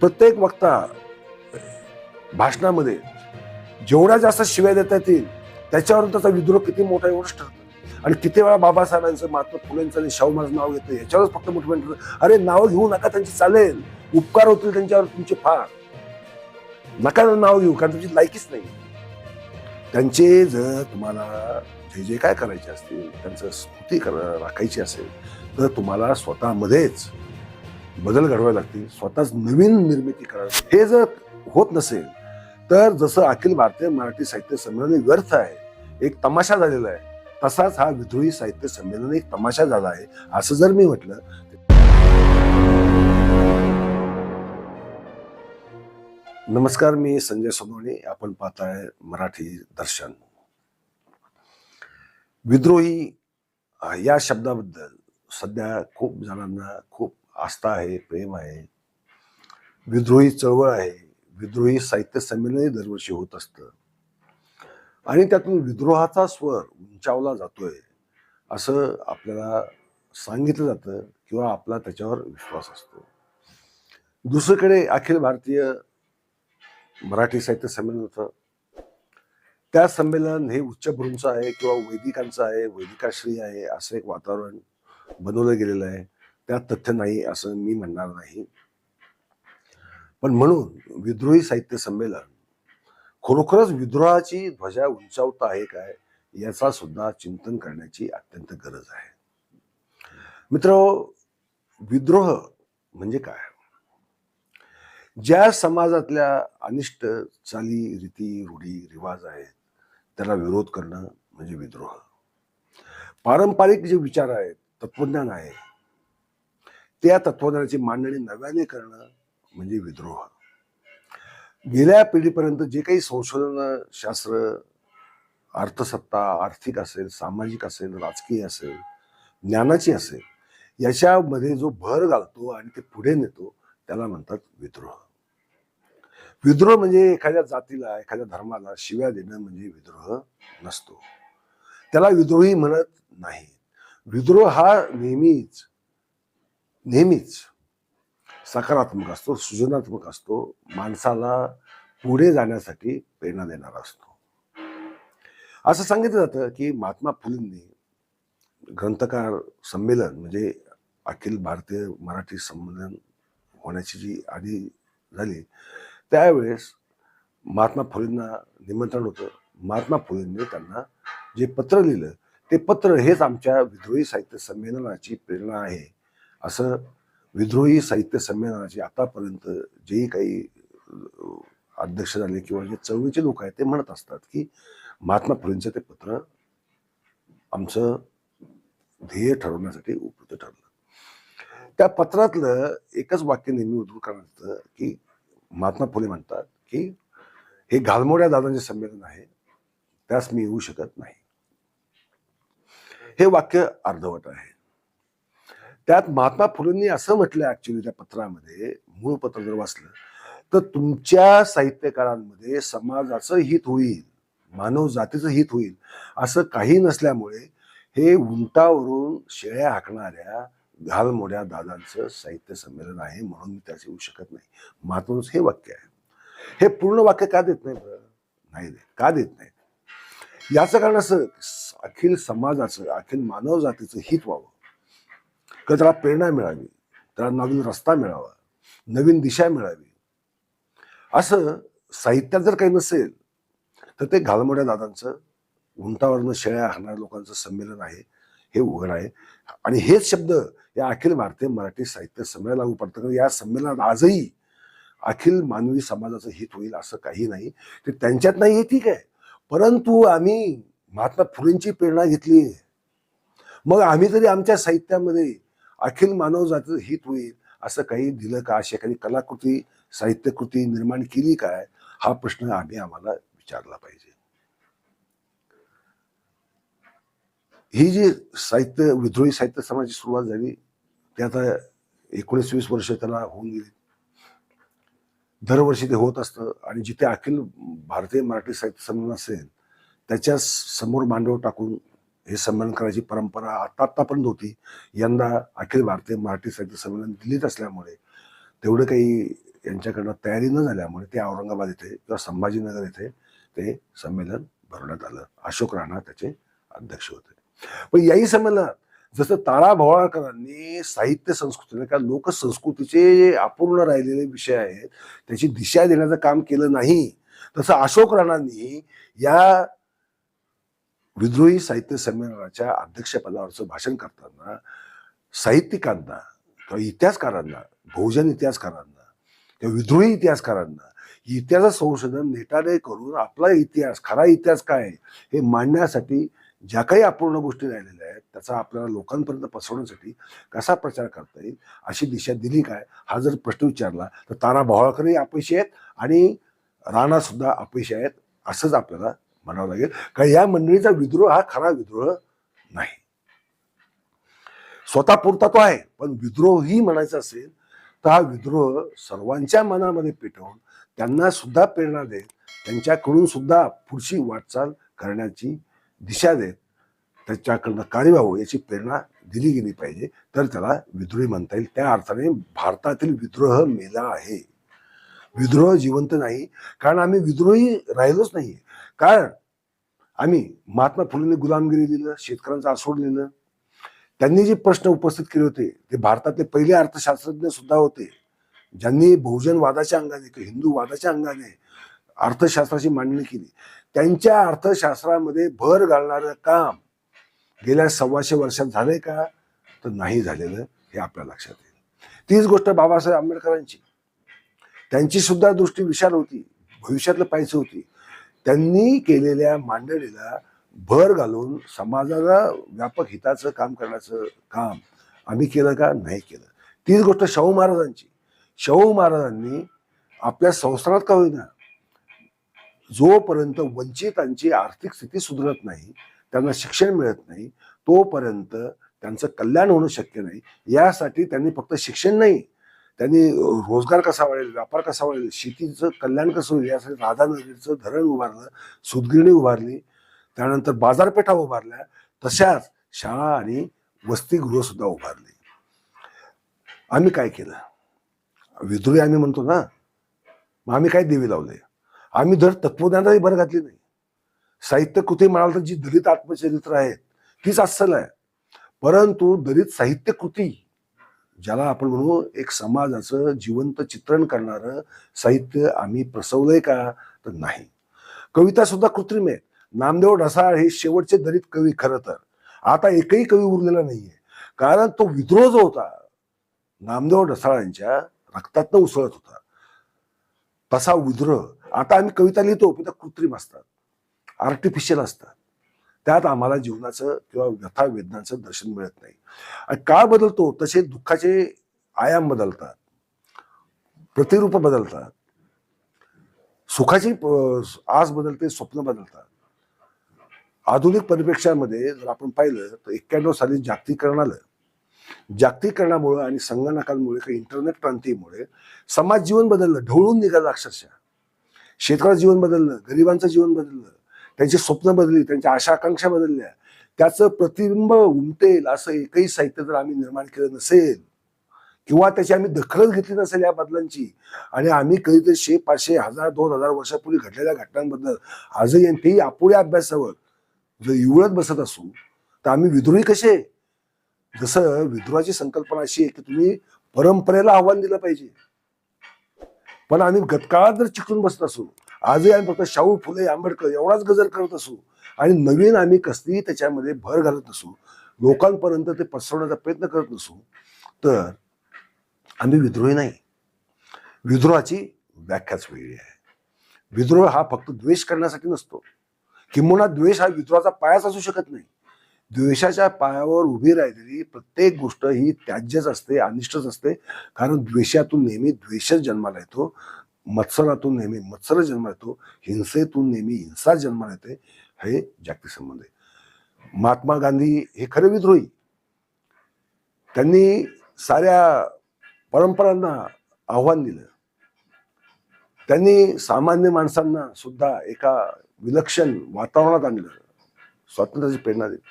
प्रत्येक वक्ता भाषणामध्ये जेवढ्या जास्त शिव्या देता येतील त्याच्यावरून त्याचा विद्रोह किती मोठा एवढंच ठरतं. आणि किती वेळा बाबासाहेबांचं महात्मा फुलेंचं आणि शाहू महाराज नाव घेतं याच्यावरच फक्त मोठं ठरतं. अरे नाव घेऊ नका त्यांची चालेल. उपकार होतील त्यांच्यावर तुमचे फार. नका नाव घेऊ कारण तुमची लायकीच नाही. त्यांचे जर तुम्हाला जे जे काय करायचे असतील त्यांचं स्मृती कर राखायची असेल तर तुम्हाला स्वतःमध्येच बदल घडवावे लागतील स्वतःच नवीन निर्मिती करावी हे जर होत नसेल तर जसं अखिल भारतीय मराठी साहित्य संमेलन व्यर्थ आहे एक तमाशा झालेला आहे तसाच हा विद्रोही साहित्य संमेलन एक तमाशा झाला आहे असं जर मी म्हटलं नमस्कार मी संजय सोनवणे आपण पाहताय मराठी दर्शन. विद्रोही या शब्दाबद्दल सध्या खूप जणांना खूप आस्था आहे प्रेम आहे. विद्रोही चळवळ आहे. विद्रोही साहित्य संमेलनही दरवर्षी होत असतं. आणि त्यातून विद्रोहाचा स्वर उंचावला जातोय असं आपल्याला सांगितलं जातं किंवा आपला त्याच्यावर विश्वास असतो. दुसरीकडे अखिल भारतीय मराठी साहित्य संमेलन होतं. त्या संमेलन हे उच्चभ्रूंचं आहे किंवा वैदिकांचं आहे वैदिकाश्री आहे असं एक वातावरण बनवलं गेलेलं आहे. त्यात तथ्य नाही असं मी म्हणणार नाही. पण म्हणून विद्रोही साहित्य संमेलन खरोखरच विद्रोहाची ध्वजा उंचावत आहे काय याचा सुद्धा चिंतन करण्याची अत्यंत गरज आहे. मित्र विद्रोह म्हणजे काय? ज्या समाजातल्या अनिष्ट चाली रीती रूढी रिवाज आहेत त्याला विरोध करणं म्हणजे विद्रोह. पारंपरिक जे विचार आहेत तत्वज्ञान आहे त्या तत्वज्ञानाची मांडणी नव्याने करणं म्हणजे विद्रोह. गेल्या पिढीपर्यंत जे काही संशोधन शास्त्र अर्थसत्ता आर्थिक असेल सामाजिक असेल राजकीय असेल ज्ञानाची असेल याच्यामध्ये जो भर घालतो आणि ते पुढे नेतो त्याला म्हणतात विद्रोह. विद्रोह म्हणजे एखाद्या जातीला एखाद्या धर्माला शिव्या देणं म्हणजे विद्रोह नसतो. त्याला विद्रोही म्हणत नाही विद्रोह हा नेहमीच नेहमीच. सकारात्मक असतो सृजनात्मक असतो माणसाला पुढे जाण्यासाठी प्रेरणा देणारा असतो. असं सांगितलं जातं की महात्मा फुलेंनी ग्रंथकार संमेलन म्हणजे अखिल भारतीय मराठी संमेलन होण्याची जी आधी झाली त्यावेळेस महात्मा फुलेंना निमंत्रण होतं. महात्मा फुलेंनी त्यांना जे पत्र लिहिलं ते पत्र हेच आमच्या विद्रोही साहित्य संमेलनाची प्रेरणा आहे. असं विद्रोही साहित्य संमेलनाचे आतापर्यंत जेही काही अध्यक्ष झाले किंवा जे चळवळीचे लोक आहेत ते म्हणत असतात की महात्मा फुलेंचं ते पत्र आमचं ध्येय ठरवण्यासाठी उपयुक्त ठरलं. त्या पत्रातलं एकच वाक्य नेहमी उद्धृत करण्यात येतं की महात्मा फुले म्हणतात की हे घालमोड्या दादांचे संमेलन आहे त्यास मी येऊ शकत नाही. हे वाक्य अर्धवट आहे. त्यात महात्मा फुलेंनी असं म्हटलं ऍक्च्युली त्या पत्रामध्ये मूळ पत्र जर वाचलं तर तुमच्या साहित्यकारांमध्ये समाजाचं हित होईल मानव जातीचं हित होईल असं काही नसल्यामुळे हे उंटावरून शेळ्या हाकणाऱ्या घालमोड्या दादांचं साहित्य संमेलन आहे म्हणून मी त्याचे येऊ शकत नाही. महात्माचं हे वाक्य आहे. हे पूर्ण वाक्य का देत नाही बरं? नाही देत. का देत नाही? याचं कारण असं अखिल समाजाचं अखिल मानव जातीचं हित व्हावं. किंवा त्याला प्रेरणा मिळावी? त्याला नवीन रस्ता मिळावा नवीन दिशा मिळावी. असं साहित्यात जर काही नसेल तर ते घालमोड्या दादांचं उंटावरनं शेळ्या हाणणाऱ्या लोकांचं संमेलन आहे हे उघड आहे. आणि हेच शब्द या अखिल भारतीय मराठी साहित्य संमेलन लागू पडतं कारण या संमेलनात आजही अखिल मानवी समाजाचं हित होईल असं काही नाही. ते त्यांच्यात नाही हे ठीक आहे. परंतु आम्ही महात्मा फुलेंची प्रेरणा घेतली मग आम्ही तरी आमच्या साहित्यामध्ये अखिल मानव जातीचं हित होईल असं काही दिलं का? अशी एखादी कलाकृती साहित्यकृती निर्माण केली काय? हा प्रश्न आम्ही आम्हाला विचारला पाहिजे. ही जी साहित्य विद्रोही साहित्य समाजाची सुरुवात झाली ते आता एकोणीस वीस वर्ष त्याला होऊन गेली. दरवर्षी ते होत असतं आणि जिथे अखिल भारतीय मराठी साहित्य संमेलन असेल त्याच्यासमोर मांडव टाकून हे संमेलन करायची परंपरा आता आत्तापर्यंत होती. यंदा अखिल भारतीय मराठी साहित्य संमेलन दिल्लीत असल्यामुळे तेवढं काही यांच्याकडनं तयारी न झाल्यामुळे ते औरंगाबाद येथे किंवा संभाजीनगर येथे ते संमेलन भरवण्यात आलं. अशोक राणा त्याचे अध्यक्ष होते. पण याही संमेलनात जसं तारा भवाळकरांनी साहित्य संस्कृतीने किंवा लोकसंस्कृतीचे जे अपूर्ण राहिलेले विषय आहेत त्याची दिशा देण्याचं काम केलं नाही तसं अशोक राणांनी या विद्रोही साहित्य संमेलनाच्या अध्यक्षपदावरचं भाषण करताना साहित्यिकांना किंवा इतिहासकारांना बहुजन इतिहासकारांना किंवा विद्रोही इतिहासकारांना इतिहास संशोधन नेटाने करून आपला इतिहास खरा इतिहास काय आहे हे मांडण्यासाठी ज्या काही अपूर्ण गोष्टी राहिलेल्या आहेत त्याचा आपल्याला लोकांपर्यंत पसरवण्यासाठी कसा प्रचार करता येईल अशी दिशा दिली काय हा जर प्रश्न विचारला तर तारा भवाळकरही अपयशी आहेत आणि राणासुद्धा अपयशी आहेत असंच आपल्याला म्हणावं लागेल. कारण या मंडळीचा विद्रोह हा खरा विद्रोह नाही. स्वतः पुरता तो आहे पण विद्रोही म्हणायचा असेल तर हा विद्रोह सर्वांच्या मनामध्ये पेटवून त्यांना सुद्धा प्रेरणा देत त्यांच्याकडून सुद्धा पुढची वाटचाल करण्याची दिशा देत त्याच्याकडनं कार्य व्हावं याची प्रेरणा दिली गेली पाहिजे. तर त्याला विद्रोही म्हणता येईल. त्या अर्थाने भारतातील विद्रोह मेला आहे. विद्रोह जिवंत नाही कारण आम्ही विद्रोही राहिलोच नाही कारण आम्ही महात्मा फुलेंनी गुलामगिरी दिलं शेतकऱ्यांचं आसोड लिहिलं. त्यांनी जे प्रश्न उपस्थित केले होते ते भारतातले पहिले अर्थशास्त्रज्ञ सुद्धा होते. ज्यांनी बहुजनवादाच्या अंगाने किंवा हिंदूवादाच्या अंगाने अर्थशास्त्राची मांडणी केली. त्यांच्या अर्थशास्त्रामध्ये भर घालणारं काम गेल्या सव्वाशे वर्षात झालंय का? तर नाही झालेलं हे आपल्या लक्षात येईल. तीच गोष्ट बाबासाहेब आंबेडकरांची. त्यांची सुद्धा दृष्टी विशाल होती भविष्यातलं पाहिजे होती. त्यांनी केलेल्या मांडणीला भर घालून समाजाला व्यापक हिताचं काम करण्याचं काम आम्ही केलं का? नाही केलं. तीच गोष्ट शाहू महाराजांची. शाहू महाराजांनी आपल्या संस्थानात का होईना जोपर्यंत वंचितांची आर्थिक स्थिती सुधरत नाही त्यांना शिक्षण मिळत नाही तोपर्यंत त्यांचं कल्याण होणं शक्य नाही. यासाठी त्यांनी फक्त शिक्षण नाही त्यांनी रोजगार कसा वाढेल व्यापार कसा वाढेल शेतीचं कल्याण कसं होईल यासाठी राधानगरीचं धरण उभारलं सुदगिरणी उभारली त्यानंतर बाजारपेठा उभारल्या तशाच शाळा आणि वसतिगृह सुद्धा उभारली. आम्ही काय केलं? विद्रोही आम्ही म्हणतो ना मग आम्ही काय देवी लावले? आम्ही दर तत्वज्ञानाही भर घातली नाही. साहित्य कृती म्हणाल तर जी दलित आत्मचरित्र आहेत तीच अस्सल आहे. परंतु दलित साहित्य कृती ज्याला आपण म्हणू एक समाजाचं जिवंत चित्रण करणारं साहित्य आम्ही प्रसवलंय का? तर नाही. कविता सुद्धा कृत्रिम आहे नामदेव ढसाळ हे शेवटचे दलित कवी खरं तर. आता एकही कवी उरलेला नाहीये. कारण तो विद्रोह जो होता नामदेव ढसाळांच्या रक्तातनं उसळत होता. तसा विद्रोह आता आम्ही कविता लिहितो पण त्या कृत्रिम असतात. आर्टिफिशियल असतात. त्यात आम्हाला जीवनाचं किंवा व्यथा वेदनाचं दर्शन मिळत नाही. आणि काळ बदलतो तसे दुःखाचे आयाम बदलतात. प्रतिरूप बदलतात. सुखाची अं, आस बदलते स्वप्न बदलतात. आधुनिक परिप्रेक्षामध्ये जर आपण पाहिलं तर एक्क्याण्णव साली जागतिकरण आलं. जागतिकरणामुळे आणि संगणकांमुळे काही इंटरनेट क्रांतीमुळे समाज जीवन बदललं ढवळून निघालं अक्षरशः. शेतकऱ्याचं जीवन बदललं गरिबांचं जीवन बदललं. त्यांची स्वप्न बदलली त्यांच्या आशा आकांक्षा बदलल्या. त्याचं प्रतिबिंब उमटेल असं एकही साहित्य जर आम्ही निर्माण केलं नसेल किंवा त्याची आम्ही दखलच घेतली नसेल या बदलांची आणि आम्ही कधीतरी शे पाचशे हजार दोन हजार वर्षापूर्वी घडलेल्या घटनांबद्दल आजही तेही अपुऱ्या अभ्यासावर जर इवळत बसत असू तर आम्ही विद्रोही कसे? जसं विद्रोहाची संकल्पना अशी आहे की तुम्ही परंपरेला आव्हान दिलं पाहिजे. पण आम्ही गतकाळात जर चिकून बसत असू आजही आम्ही फक्त शाहू फुले आंबेडकर एवढाच गजर करत असू आणि नवीन आम्ही कसलीही त्याच्यामध्ये भर घालत नसू लोकांपर्यंत ते पसरवण्याचा प्रयत्न करत नसू तर आम्ही विद्रोही नाही. विद्रोहाची व्याख्याच वेगळी आहे. विद्रोह हा फक्त द्वेष करण्यासाठी नसतो. किंबहुना द्वेष हा विद्रोहाचा पायाच असू शकत नाही. द्वेषाच्या पायावर उभी राहिलेली प्रत्येक गोष्ट ही त्याज्यच असते अनिष्टच असते. कारण द्वेषातून नेहमी द्वेषच जन्माला येतो. मत्सरातून नेहमी मत्सर जन्म येतो हिंसेतून नेहमी हिंसा जन्माला येते हे जागतिक संबंध आहे. महात्मा गांधी हे खरे विद्रोही. त्यांनी साऱ्या परंपरांना आव्हान दिलं. त्यांनी सामान्य माणसांना सुद्धा एका विलक्षण वातावरणात आणलं. स्वातंत्र्याची प्रेरणा दिली.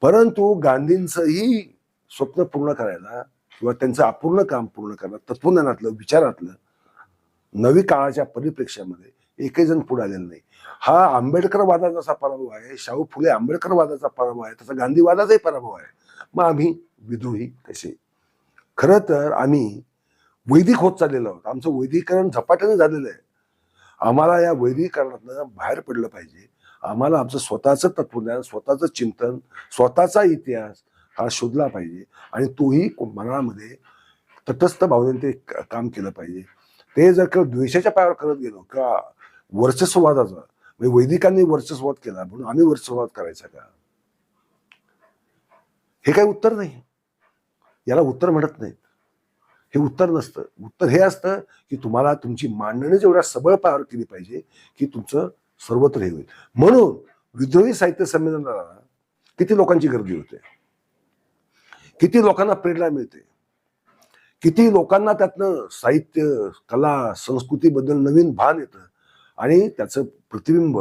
परंतु गांधींचंही स्वप्न पूर्ण करायला किंवा त्यांचं अपूर्ण काम पूर्ण करायला तत्वज्ञानातलं विचारातलं नवी काळाच्या परिप्रेक्ष्यामध्ये एकही जण पुढे आलेला नाही. हा आंबेडकरवादाचा जसा पराभव आहे शाहू फुले आंबेडकरवादाचा पराभव आहे तसा गांधीवादाचाही पराभव आहे. मग आम्ही विद्रोही कसे? खरं तर आम्ही वैदिक होत चाललेलो आहोत. आमचं वैदिकरण झपाट्याने झालेलं आहे. आम्हाला या वैदिकरणातनं बाहेर पडलं पाहिजे. आम्हाला आमचं स्वतःचं तत्वज्ञान स्वतःचं चिंतन स्वतःचा इतिहास हा शोधला पाहिजे. आणि तोही मनामध्ये तटस्थ भावनेने ते काम केलं पाहिजे. ते जर का द्वेषाच्या पायावर करत गेलो का वर्चस्ववादाचा? म्हणजे वैदिकांनी वर्चस्ववाद केला म्हणून आम्ही वर्चस्ववाद करायचा का? हे काही उत्तर नाही. याला उत्तर म्हणत नाहीत. हे उत्तर नसतं. उत्तर हे असतं की तुम्हाला तुमची मांडणी जेवढ्या सबळ पायावर केली पाहिजे की तुमचं सर्वत्र हे होईल. म्हणून विद्रोही साहित्य संमेलनाला किती लोकांची गर्दी होते? किती लोकांना प्रेरणा मिळते? किती लोकांना त्यातनं साहित्य कला संस्कृतीबद्दल नवीन भान येतं आणि त्याचं प्रतिबिंब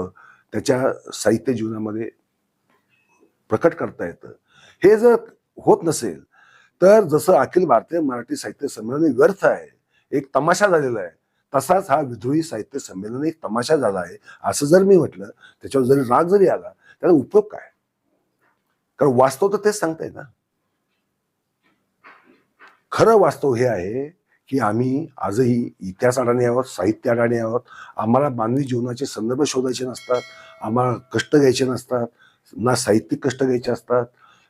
त्याच्या साहित्य जीवनामध्ये प्रकट करता येतं. हे जर होत नसेल तर जसं अखिल भारतीय मराठी साहित्य संमेलन व्यर्थ आहे एक तमाशा झालेला आहे तसाच हा विद्रोही साहित्य संमेलन एक तमाशा झाला आहे असं जर मी म्हटलं त्याच्यावर जरी राग जरी आला त्याचा उपयोग काय? कारण वास्तव तर तेच सांगताय ना. खरं वास्तव हे आहे की आम्ही आजही इतिहास अडाणी आहोत साहित्य अडाणी आहोत. आम्हाला मानवी जीवनाचे संदर्भ शोधायचे नसतात आम्हाला कष्ट घ्यायचे नसतात ना साहित्यिक कष्ट घ्यायचे असतात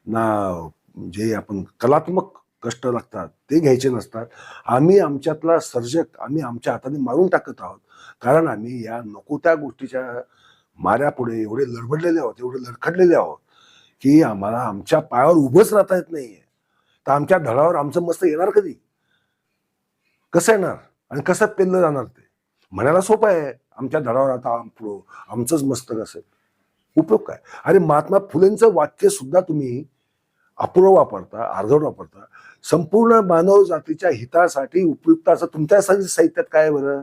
ना जे आपण कलात्मक कष्ट लागतात ते घ्यायचे नसतात. आम्ही आमच्यातला सर्जक आम्ही आमच्या हाताने मारून टाकत आहोत. कारण आम्ही या नको त्या गोष्टीच्या माऱ्यापुढे एवढे लडबडलेले आहोत एवढे लडखडलेले आहोत की आम्हाला आमच्या पायावर उभंच राहता येत नाहीये. तर आमच्या धडावर आमचं मस्त येणार कधी? कसं येणार? आणि कसं पेललं जाणार ते? म्हणायला सोपं आहे. आमच्या धडावर आता आम- आमचंच मस्तक असेल उपयोग काय? अरे महात्मा फुलेंचं वाक्य सुद्धा तुम्ही अपूर्व वापरता अर्धवट वापरता. संपूर्ण मानव जातीच्या हितासाठी उपयुक्त असं तुमच्या साहित्यात काय बरं?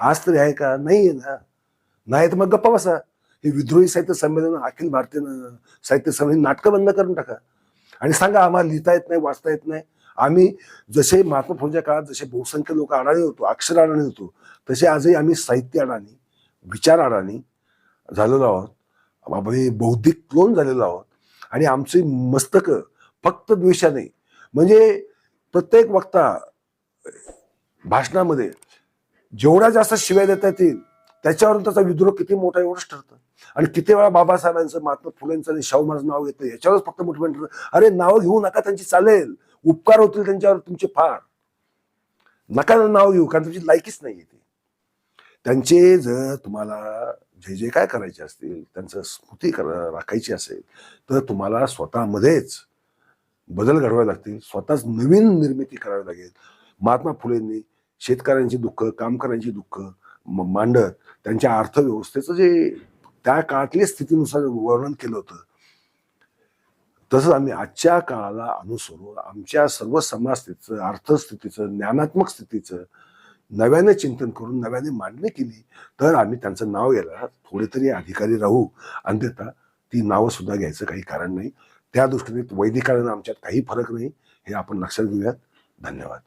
आज तरी आहे का? नाही आहे ना? नाही तर मग गप्पा बसा. हे विद्रोही साहित्य संमेलन अखिल भारतीय साहित्य संमेलन नाटकं बंद करून टाका. आणि सांगा आम्हाला लिहिता येत नाही वाचता येत नाही. आम्ही जसे महात्मा फुलेच्या काळात जसे बहुसंख्य लोक अडाणी होतो अक्षर अडाणी होतो तसे आजही आम्ही साहित्य अडाणी विचार अडाणी झालेलो आहोत. आम्ही बौद्धिक क्लोन झालेलो आहोत. आणि आमची मस्तकं फक्त द्वेषाने म्हणजे प्रत्येक वक्ता भाषणामध्ये जेवढ्या जास्त शिव्या देता येतील त्याच्यावरून त्याचा विद्रोह किती मोठा एवढंच ठरतं. आणि किती वेळा बाबासाहेबांचं महात्मा फुलेंचं आणि शाहू महाराज नाव घेतं याच्यावरच फक्त मोठं ठरतं अरे नाव घेऊ नका त्यांची चालेल. उपकार होतील त्यांच्यावर तुमचे फार. नका नाव घेऊ कारण तुमची लायकीच नाही ती. त्यांचे जर तुम्हाला जे जे काय करायचे असतील त्यांचं स्मृती कर राखायची असेल तर तुम्हाला स्वतःमध्येच बदल घडवावे लागतील. स्वतःच नवीन निर्मिती करावी लागेल. महात्मा फुलेंनी शेतकऱ्यांची दुःख कामगारांची दुःख म- मांडत त्यांच्या अर्थव्यवस्थेचं जे त्या काळातल्या स्थितीनुसार वर्णन केलं होतं. तसंच आम्ही आजच्या काळाला अनुसरून आमच्या सर्व समाजस्थितीचं अर्थस्थितीचं ज्ञानात्मक स्थितीचं नव्याने चिंतन करून नव्याने मांडणी केली तर आम्ही त्यांचं नाव घ्यायला थोडे तरी अधिकारी राहू. अन्यथा ती नावं सुद्धा घ्यायचं काही कारण नाही. त्या दृष्टीने वैदिकांना आमच्यात काही फरक नाही. हे आपण लक्षात घेऊयात. धन्यवाद.